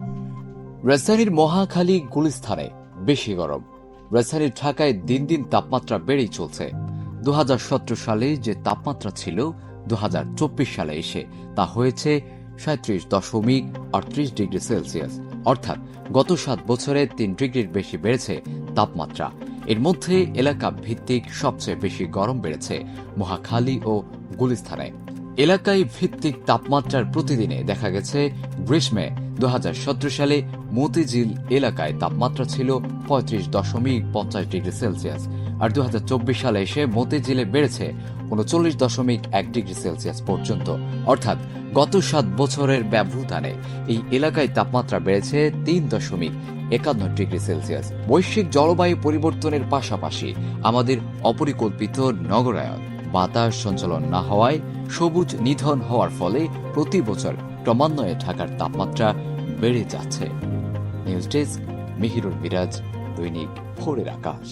রাজধানীর মহাখালী গুলিস্থানে বেশি গরম। রাজধানীর ঢাকায় দিন দিন তাপমাত্রা বেড়েই চলছে। দু হাজার সতেরো সালে যে তাপমাত্রা ছিল দু হাজার চব্বিশ সালে এসে তা হয়েছে সাঁত্রিশ দশমিক আটত্রিশ ডিগ্রি সেলসিয়াস। অর্থাৎ গত সাত বছরে তিন ডিগ্রির বেশি বেড়েছে তাপমাত্রা। এর মধ্যে এলাকা ভিত্তিক সবচেয়ে বেশি গরম বেড়েছে মহাখালী ও গুলিস্থানে। এলাকায় ভিত্তিক তাপমাত্রার প্রতিদিনে দেখা গেছে গ্রীষ্মে দু হাজার সতেরো সালে মতিঝিল এলাকায় তাপমাত্রা ছিল পঁয়ত্রিশ দশমিক পঞ্চাশ ডিগ্রি সেলসিয়াস, আর দু হাজার চব্বিশ সালে এসে মতিঝিলে বেড়েছে উনচল্লিশ দশমিক এক ডিগ্রি সেলসিয়াস পর্যন্ত। অর্থাৎ গত সাত বছরের ব্যবধানে এই এলাকায় তাপমাত্রা বেড়েছে তিন দশমিক একান্ন ডিগ্রি সেলসিয়াস। বৈশ্বিক জলবায়ু পরিবর্তনের পাশাপাশি আমাদের অপরিকল্পিত নগরায়ন বাতাস সঞ্চালন না হওয়ায় সবুজ নিধন হওয়ার ফলে প্রতি বছর ক্রমান্বয়ে ঢাকার তাপমাত্রা বেড়ে যাচ্ছে। নিউজ ডেস্ক মিহিরুল মিরাজ, দৈনিক ভোরের আকাশ।